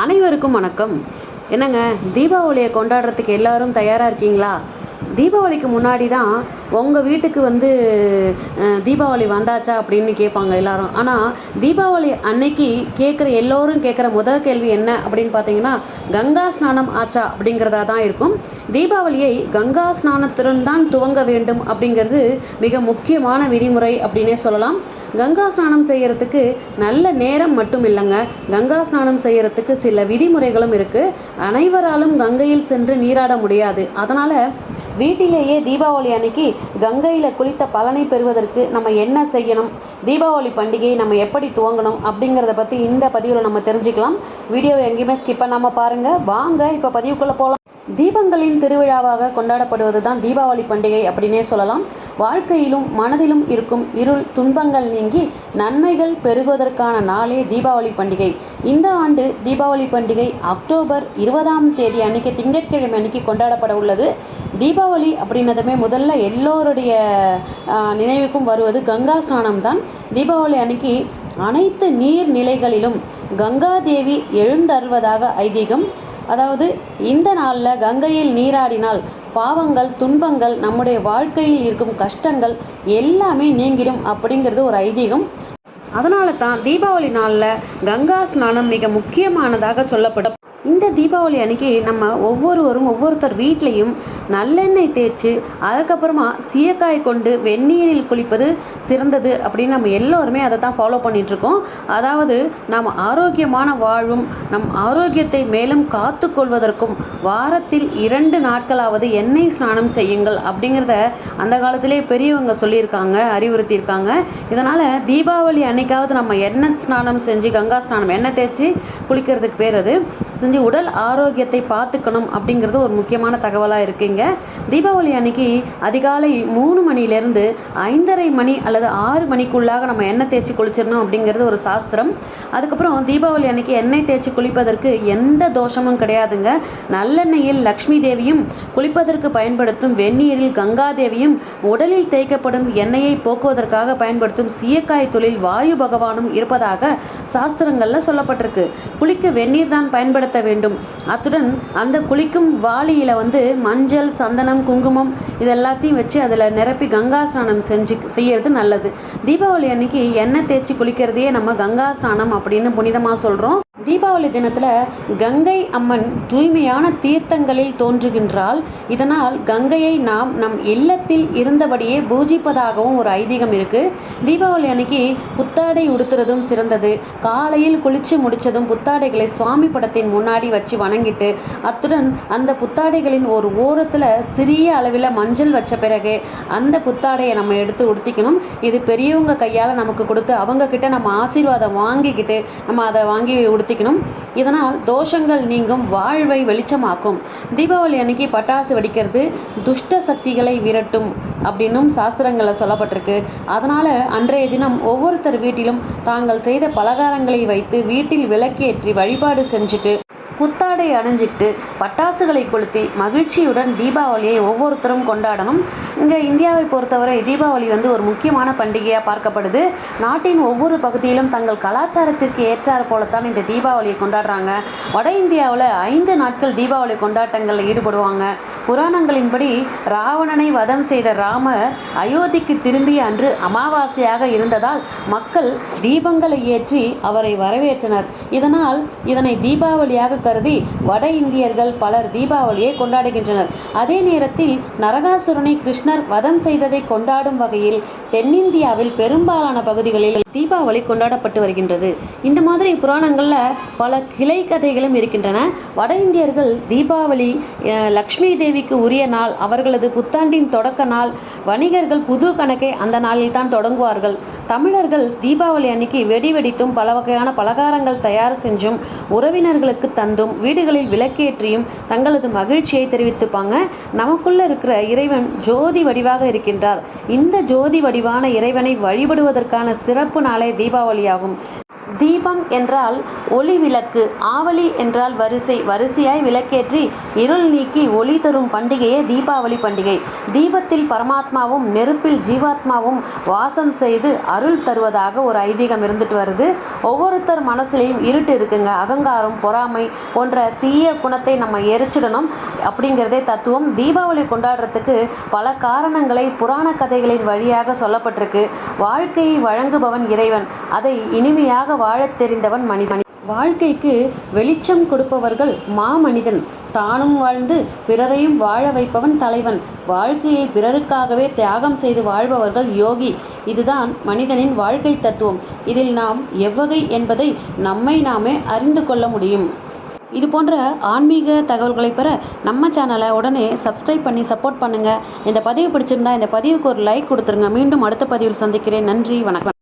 அனைவருக்கும் வணக்கம். என்னங்க தீபாவளியை கொண்டாடுறதுக்கு எல்லாரும் தயாராக இருக்கீங்களா? தீபாவளிக்கு முன்னாடி தான் உங்கள் வீட்டுக்கு வந்து தீபாவளி வந்தாச்சா அப்படின்னு கேட்பாங்க எல்லாரும். ஆனால் தீபாவளி அன்னைக்கு கேட்குற எல்லோரும் கேட்குற முதல் கேள்வி என்ன அப்படின்னு பார்த்தீங்கன்னா கங்கா ஸ்நானம் ஆச்சா அப்படிங்கிறதா தான் இருக்கும். தீபாவளியை கங்கா ஸ்நானத்துடன் தான் துவங்க வேண்டும் அப்படிங்கிறது மிக முக்கியமான விதிமுறை அப்படின்னே சொல்லலாம். கங்கா ஸ்நானம் செய்கிறதுக்கு நல்ல நேரம் மட்டும் இல்லைங்க. கங்கா ஸ்நானம் செய்கிறதுக்கு சில விதிமுறைகளும் இருக்குது அனைவராலும் கங்கையில் சென்று நீராட முடியாது. அதனால் வீட்டிலேயே தீபாவளி அன்னைக்கு கங்கையில் குளித்த பலனை பெறுவதற்கு நம்ம என்ன செய்யணும்? தீபாவளி பண்டிகையை நம்ம எப்படி துவங்கணும்? அப்படிங்கிறத பற்றி இந்த பதிவில் நம்ம தெரிஞ்சுக்கலாம். வீடியோவை எங்கேயுமே ஸ்கிப் பண்ணாமல் பாருங்கள் வாங்க இப்போ பதிவுக்குள்ளே போகலாம் தீபங்களின் திருவிழாவாக கொண்டாடப்படுவது தான் தீபாவளி பண்டிகை அப்படின்னே சொல்லலாம். வாழ்க்கையிலும் மனதிலும் இருக்கும் இருள் துன்பங்கள் நீங்கி நன்மைகள் பெறுவதற்கான நாளே தீபாவளி பண்டிகை. இந்த ஆண்டு தீபாவளி பண்டிகை அக்டோபர் இருபதாம் தேதி அன்னைக்கு திங்கட்கிழமை அன்னைக்கு கொண்டாடப்பட உள்ளது. தீபாவளி அப்படின்னதுமே முதல்ல எல்லோருடைய நினைவுக்கும் வருவது கங்கா ஸ்நானம் தான் தீபாவளி அன்னைக்கு அனைத்து நீர்நிலைகளிலும் கங்காதேவி எழுந்தருள்வதாக ஐதீகம். அதாவது இந்த நாளில் கங்கையில் நீராடினால் பாவங்கள் துன்பங்கள் நம்முடைய வாழ்க்கையில் இருக்கும் கஷ்டங்கள் எல்லாமே நீங்கிடும் அப்படிங்கிறது ஒரு ஐதீகம். அதனால தான் தீபாவளி நாளில் கங்கா ஸ்நானம் மிக முக்கியமானதாக சொல்லப்படும். இந்த தீபாவளி அன்னைக்கு நம்ம ஒவ்வொருவரும் ஒவ்வொருத்தர் வீட்லேயும் நல்லெண்ணெய் தேய்ச்சி அதுக்கப்புறமா சீயக்காய் கொண்டு வெந்நீரில் குளிப்பது சிறந்தது அப்படின்னு நம்ம எல்லோருமே அதை தான் ஃபாலோ பண்ணிகிட்ருக்கோம் அதாவது நாம் ஆரோக்கியமான வாழ்வும் நம் ஆரோக்கியத்தை மேலும் காத்து கொள்வதற்கும் வாரத்தில் இரண்டு நாட்களாவது எண்ணெய் ஸ்நானம் செய்யுங்கள் அப்படிங்கிறத அந்த காலத்திலே பெரியவங்க சொல்லியிருக்காங்க அறிவுறுத்தியிருக்காங்க. இதனால் தீபாவளி அன்னைக்காவது நம்ம எண்ணெய் ஸ்நானம் செஞ்சு கங்கா ஸ்நானம் எண்ணெய் தேய்ச்சி குளிக்கிறதுக்கு பேர் அது. செஞ்சு உடல் ஆரோக்கியத்தை பார்த்துக்கணும் அப்படிங்கிறது ஒரு முக்கியமான தகவலாக இருக்குங்க. தீபாவளி அன்னைக்கு அதிகாலை மூணு மணிலேருந்து ஐந்தரை மணி அல்லது ஆறு மணிக்குள்ளாக நம்ம எண்ணெய் தேய்ச்சி குளிச்சிடணும் அப்படிங்கிறது ஒரு சாஸ்திரம். அதுக்கப்புறம் தீபாவளி அன்னைக்கு எண்ணெய் தேய்ச்சி குளிப்பதற்கு எந்த தோஷமும் கிடையாதுங்க. நல்லெண்ணெயில் லக்ஷ்மி தேவியும் குளிப்பதற்கு பயன்படுத்தும் வெந்நீரில் கங்காதேவியும் உடலில் தேய்க்கப்படும் எண்ணெயை போக்குவதற்காக பயன்படுத்தும் சீயக்காய் தொழில் வாயு பகவானும் இருப்பதாக சாஸ்திரங்களில் சொல்லப்பட்டிருக்கு. குளிக்க வெந்நீர் தான் பயன்படுத்த வேண்டும். அத்துடன் அந்த குளிக்கும் வாளியில் வந்து மஞ்சள் சந்தனம் குங்குமம் இது எல்லாத்தையும் வச்சு அதில் நிரப்பி கங்கா ஸ்நானம் செஞ்சு செய்யறது நல்லது. தீபாவளி அன்னைக்கு எண்ணெய் தேய்ச்சி குளிக்கிறதையே நம்ம கங்கா ஸ்நானம் அப்படின்னு புனிதமாக சொல்கிறோம் தீபாவளி தினத்தில் கங்கை அம்மன் தூய்மையான தீர்த்தங்களில் தோன்றுகின்றாள் இதனால் கங்கையை நாம் நம் இல்லத்தில் இருந்தபடியே பூஜிப்பதாகவும் ஒரு ஐதீகம் இருக்குது தீபாவளி அன்னைக்கு புத்தாடை உடுத்துறதும் சிறந்தது. காலையில் குளித்து முடித்ததும் புத்தாடைகளை சுவாமி படத்தின் முன்னாடி வச்சு வணங்கிட்டு அத்துடன் அந்த புத்தாடைகளின் ஒரு ஓரத்தில் சிறிய அளவில் மஞ்சள் வச்ச பிறகு அந்த புத்தாடையை நம்ம எடுத்து உடுத்திக்கணும். இது பெரியவங்க கையால் நமக்கு கொடுத்து அவங்க கிட்ட நம்ம ஆசீர்வாதம் வாங்கிக்கிட்டு நம்ம அதை வாங்கி உடுத்திக்கணும். இதனால் தோஷங்கள் நீங்கும் வாழ்வை வெளிச்சமாக்கும். தீபாவளி அன்னைக்கு பட்டாசு வெடிக்கிறது துஷ்ட சக்திகளை விரட்டும் அப்படின்னும் சாஸ்திரங்களில் சொல்லப்பட்டிருக்கு. அதனால் அன்றைய தினம் ஒவ்வொருத்தர் வீட்டிலும் தாங்கள் செய்த பலகாரங்களை வைத்து வீட்டில் விளக்கேற்றி வழிபாடு செஞ்சுட்டு புத்தாடை அணிஞ்சிட்டு பட்டாசுகளை கொளுத்தி மகிழ்ச்சியுடன் தீபாவளியை ஒவ்வொருத்தரும் கொண்டாடணும். இங்கே இந்தியாவை பொறுத்தவரை தீபாவளி வந்து ஒரு முக்கியமான பண்டிகையாக பார்க்கப்படுது. நாட்டின் ஒவ்வொரு பகுதியிலும் தங்கள் கலாச்சாரத்திற்கு ஏற்றாறு போலத்தான் இந்த தீபாவளியை கொண்டாடுறாங்க. வட இந்தியாவில் ஐந்து நாட்கள் தீபாவளி கொண்டாட்டங்களில் ஈடுபடுவாங்க. புராணங்களின்படி ராவணனை வதம் செய்த ராமர் அயோத்திக்கு திரும்பிய அன்று அமாவாசையாக இருந்ததால் மக்கள் தீபங்களை ஏற்றி அவரை வரவேற்றனர். இதனால் இதனை தீபாவளியாக கருதி வட இந்தியர்கள் பலர் தீபாவளியை கொண்டாடுகின்றனர். அதே நேரத்தில் நரகாசுரனை கிருஷ்ணர் வதம் செய்ததை கொண்டாடும் வகையில் தென்னிந்தியாவில் பெரும்பாலான பகுதிகளில் தீபாவளி கொண்டாடப்பட்டு வருகின்றது. இந்த மாதிரி புராணங்களில் பல கிளை கதைகளும் இருக்கின்றன. வட இந்தியர்கள் தீபாவளி லக்ஷ்மி தேவிக்கு உரிய நாள் அவர்களது புத்தாண்டின் தொடக்க நாள் வணிகர்கள் புது கணக்கை அந்த நாளில் தான் தொடங்குவார்கள். தமிழர்கள் தீபாவளி அன்னைக்கு வெடி வெடித்தும் பல வகையான பலகாரங்கள் தயார் செஞ்சும் உறவினர்களுக்கு தந்தும் வீடுகளில் விளக்கேற்றியும் தங்களது மகிழ்ச்சியை தெரிவித்துப்பாங்க. நமக்குள்ள இருக்கிற இறைவன் ஜோதி வடிவாக இருக்கின்றார். இந்த ஜோதி வடிவான இறைவனை வழிபடுவதற்கான சிறப்பு நாளே தீபாவளியாகும். தீபம் என்றால் ஒளி விளக்கு ஆவலி என்றால் வரிசை வரிசையாய் விளக்கேற்றி இருள் நீக்கி ஒளி தரும் பண்டிகையே தீபாவளி பண்டிகை. தீபத்தில் பரமாத்மாவும் நெருப்பில் ஜீவாத்மாவும் வாசம் செய்து அருள் தருவதாக ஒரு ஐதீகம் இருந்துட்டு வருது. ஒவ்வொருத்தர் மனசுலையும் இருட்டு இருக்குங்க. அகங்காரம் பொறாமை போன்ற தீய குணத்தை நம்ம எரிச்சிடணும் அப்படிங்கிறதே தத்துவம். தீபாவளி கொண்டாடுறதுக்கு பல காரணங்களை புராண கதைகளின் வழியாக சொல்லப்பட்டிருக்கு. வாழ்க்கையை வழங்குபவன் இறைவன். அதை இனிமையாக வாழத் தெரிந்தவன் மனிதன். வாழ்க்கைக்கு வெளிச்சம் கொடுப்பவர்கள் மாமனிதன். தானும் வாழ்ந்து பிறரையும் வாழ வைப்பவன் தலைவன். வாழ்க்கையை பிறருக்காகவே தியாகம் செய்து வாழ்பவர்கள் யோகி. இதுதான் மனிதனின் வாழ்க்கை தத்துவம். இதில் நாம் எவ்வகை என்பதை நம்மை நாமே அறிந்து கொள்ள முடியும். இது போன்ற ஆன்மீக தகவல்களை பெற நம்ம சேனலை உடனே சப்ஸ்கிரைப் பண்ணி சப்போர்ட் பண்ணுங்கள் இந்த பதிவு பிடிச்சிருந்தா இந்த பதிவுக்கு ஒரு லைக் கொடுத்துருங்க. மீண்டும் அடுத்த பதிவில் சந்திக்கிறேன். நன்றி. வணக்கம்.